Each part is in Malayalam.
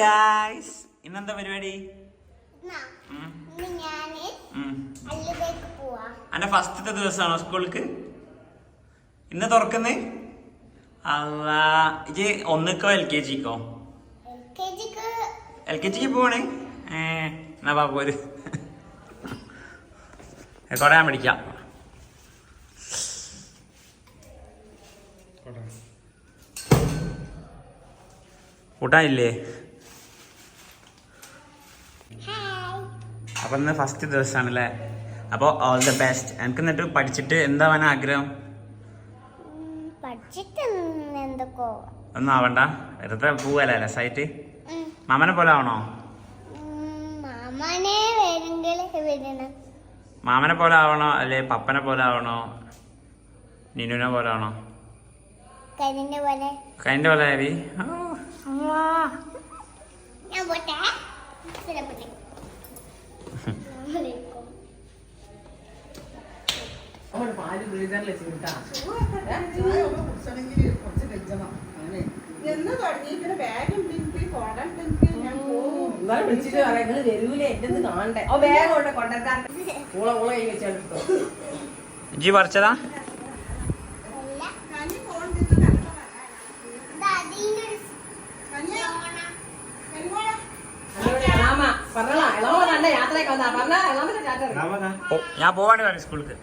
ഗായ്സ് ഇന്നെന്താ പരിപാടി? അന്റെ ഫസ്റ്റത്തെ ദിവസമാണോ സ്കൂൾക്ക്? ഇന്ന് തുറക്കുന്നേ? അല്ല ഇജ് ഒന്നിക്കോ എൽ കെ ജിക്കോ? എൽ കെ ജിക്ക് പോവണേ? ഏ എന്നാ പാ പോര്. കൊടയാൻ പിടിക്കാം. കൂട്ടായില്ലേ അപ്പൊ ഇന്ന് ഫസ്റ്റ് ദിവസമാണല്ലേ അപ്പോൾ ഓൾ ദ ബെസ്റ്റ് എനിക്ക് എന്നിട്ട് പഠിച്ചിട്ട് എന്താ ആഗ്രഹം? പഠിച്ചിട്ട് എന്തൊക്കെ. ഒന്നും ആവണ്ട വെറുതെ പോവല്ലേ രസമായിട്ട് മാമനെ പോലെ ആവണോ? മാമനെ പോലെ ആവണോ? അല്ലെ പപ്പനെ പോലെ ആവണോ? നിനുവിനെ പോലെ ആവണോ? കരിന്റെ പോലെ. കൈന്റെ പോലെ ആവി ഞാൻ പോട്ടെ. അങ്ങോട്ട് പാൽ എന്ന് ബാഗും ഞാൻ പോവും എന്നാലും വിളിച്ചിട്ട് പറയാം നിങ്ങൾ വരൂലേ എന്റെ കാണണ്ടേ. ഓ വേഗം കൊണ്ട് കൊണ്ടുവരാൻ? ഊള ഊള കൈ വെച്ചെടുത്തോ ഇജ്ജി പറിച്ചതാ? പറഞ്ഞ ഞാൻ പോവാണ് പറയും. സ്കൂൾക്ക്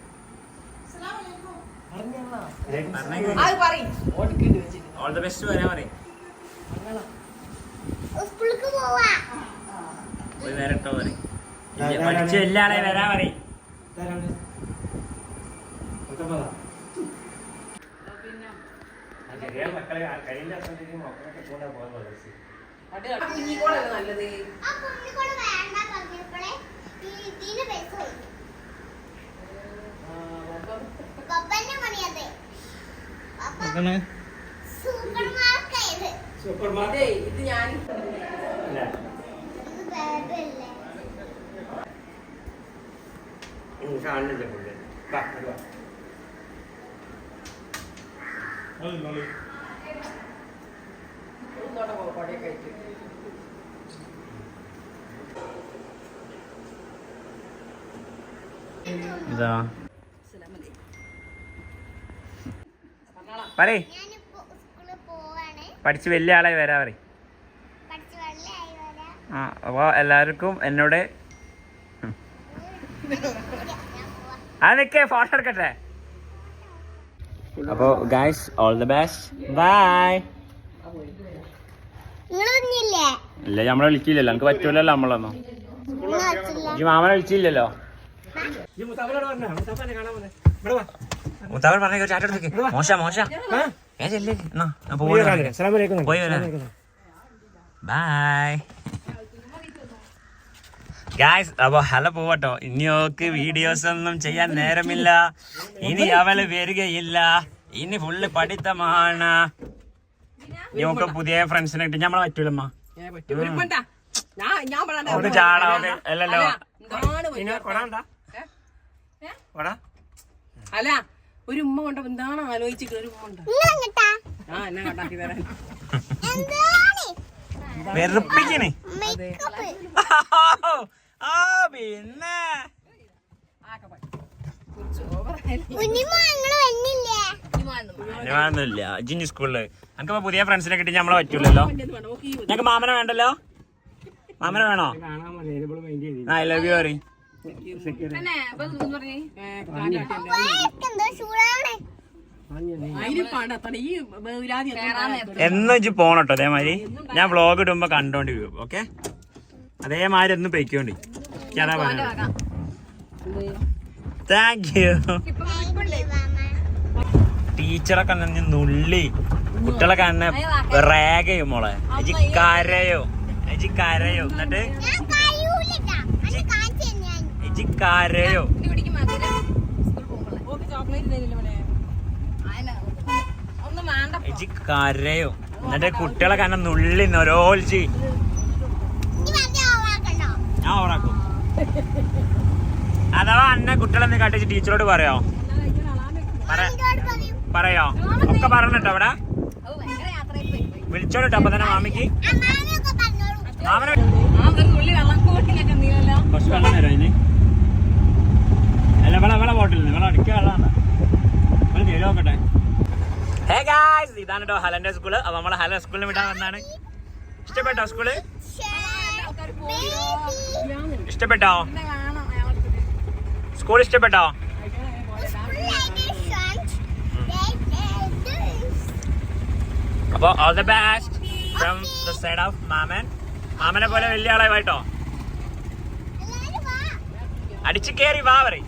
ഓൾ ദ ബെസ്റ്റ് വരാൻ പറയും ഒരു നേരം ഇട്ടോ പറയും. ഇല്ല, പഠിച്ച എല്ലാ ആളെ വരാൻ പറയും. നല്ലത് ആ കുഞ്ഞിക്കോട് വേണ്ട പറഞ്ഞപ്പോഴേ പണിയതെ പപ്പ സൂപ്പർ മാർക്കറ്റ് ഇതേ. ഇത് ഞാൻ കാണുന്നില്ല പുള്ളി? വാ, ഇങ്ങോട്ട് വാ. ഇങ്ങോട്ട് പോ, കൊടയൊക്കെ ഇട്ട്. ഇതാ പറയ് സ്കൂളിൽ പോവാണ്. പഠിച്ച് വലിയ ആളായി വരാ പറ ആ അപ്പോൾ എല്ലാവർക്കും എന്നോട് അതൊക്കെ നിൽക്കേ ഫോട്ടോ എടുക്കട്ടെ. അപ്പോൾ guys all the best bye ഇല്ല നമ്മളെ വിളിക്കില്ലല്ലോ. നമുക്ക് പറ്റൂലല്ലോ നമ്മളൊന്നും. ഈ മാമനെ വിളിച്ചില്ലല്ലോ. മുത്താവൻ പറഞ്ഞ? ചാറ്റ മോശ മോശ. ചെല്ലേ ഞാൻ പോവാണ്. പോയി വരാം. ബൈ ഗായ്സ് അപ്പൊ ഹലോ പോവട്ടോ. ഇനി ഓക്ക് വീഡിയോസ് ഒന്നും ചെയ്യാൻ നേരമില്ല. ഇനി അവൾ വരികയില്ല. ഇനി ഫുള്ള് പഠിത്തമാണ്. നമുക്ക് പുതിയ ഫ്രണ്ട്സിനെ കിട്ടി. ഞമ്മളെ പറ്റൂലമ്മ. അല്ലല്ലോ. അല്ല, ഒരു ഉമ്മ കൊണ്ട എന്താണ് ആലോചിച്ചിട്ട് ഒരു ഉമ്മ ഉണ്ട്? നിങ്ങൾ എങ്ങട്ടാ ആ എന്നെ കണ്ടാക്കി തരാൻ വെറുപ്പിക്കണേ. ആ പിന്നെ. ജിഞ്ഞി സ്കൂളിൽ എനിക്കിപ്പോ പുതിയ ഫ്രണ്ട്സിനെ കിട്ടി നമ്മളെ പറ്റൂലല്ലോ. ഞങ്ങക്ക് മാമനെ വേണ്ടല്ലോ? മാമനെ വേണോ? ഐ ലവ് യു അറി എന്നും ഇജ്ജ് പോണട്ടോ അതേമാതിരി. ഞാൻ വ്ളോഗ് ഇടുമ്പോ കണ്ടോണ്ടി വരും ഓക്കെ അതേമാതിരി ഒന്നും പൈക്കോണ്ടി താങ്ക് യു ടീച്ചറൊക്കെ നിന്ന് നുള്ളി. കുട്ടികളൊക്കെ എന്നെ റേഗയും മോളെ. അജി കരയോ? അജി കരയോ? എന്നിട്ട്? എജി കരയോ? എജി കരയോ? എന്നിട്ട് കുട്ടികളൊക്കെ എന്നെ നുള്ളി നൊരോൽച്ചി ഞാൻ ഓറാക്കും അഥവാ അന്നെ കുട്ടികളെന്ന് കാട്ടിച്ച് ടീച്ചറോട് പറയോ? പറ. ഇതോട് പറയും. പറയോ? ഒക്കെ പറഞ്ഞിട്ടോ അവിടെ? വിളിച്ചോട്ടോ അപ്പൊ തന്നെ മാമിക്ക്. മാമനെ വെള്ളം കുറച്ച് വെള്ളം തരുമോ ഇനി? അല്ല വെള്ളം വെള്ളം ബോട്ടിൽ വെള്ളം അടിക്കുക വെള്ളം ഒരു തേടി നോക്കട്ടെ. ഹേ ഗായ്സ് ഇതാണ് കേട്ടോ ഹലന്റെ സ്കൂൾ അപ്പൊ നമ്മളെ ഹല സ്കൂളിൽ വിടാൻ വന്നാണ്. ഇഷ്ടപ്പെട്ടോ സ്കൂൾ ഇഷ്ടപ്പെട്ടോ? സ്കൂൾ ഇഷ്ടപ്പെട്ടോ? അപ്പൊ all the best from the side of മാമൻ. മാമനെ പോലെ വലിയ ആളായി കേട്ടോ. അടിച്ചു കേറി വാ പറയും.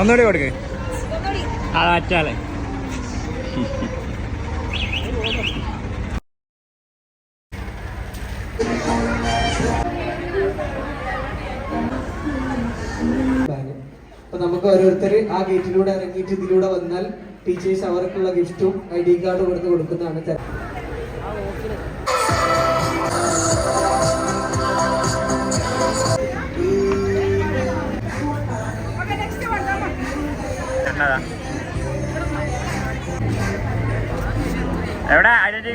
ഒന്നുകൂടി കൊടുക്കേ ആ അറ്റാളെ ബാഗ് അപ്പൊ നമുക്ക് ഓരോരുത്തർ ആ ഗേറ്റിലൂടെ ഇറങ്ങിയിട്ട് ഇതിലൂടെ വന്നാൽ ടീച്ചേഴ്സ് അവർക്കുള്ള ഗിഫ്റ്റും ഐ ഡി കാർഡും എടുത്ത് കൊടുക്കുന്നതാണ് എവിടെ ഐഡന്റിറ്റി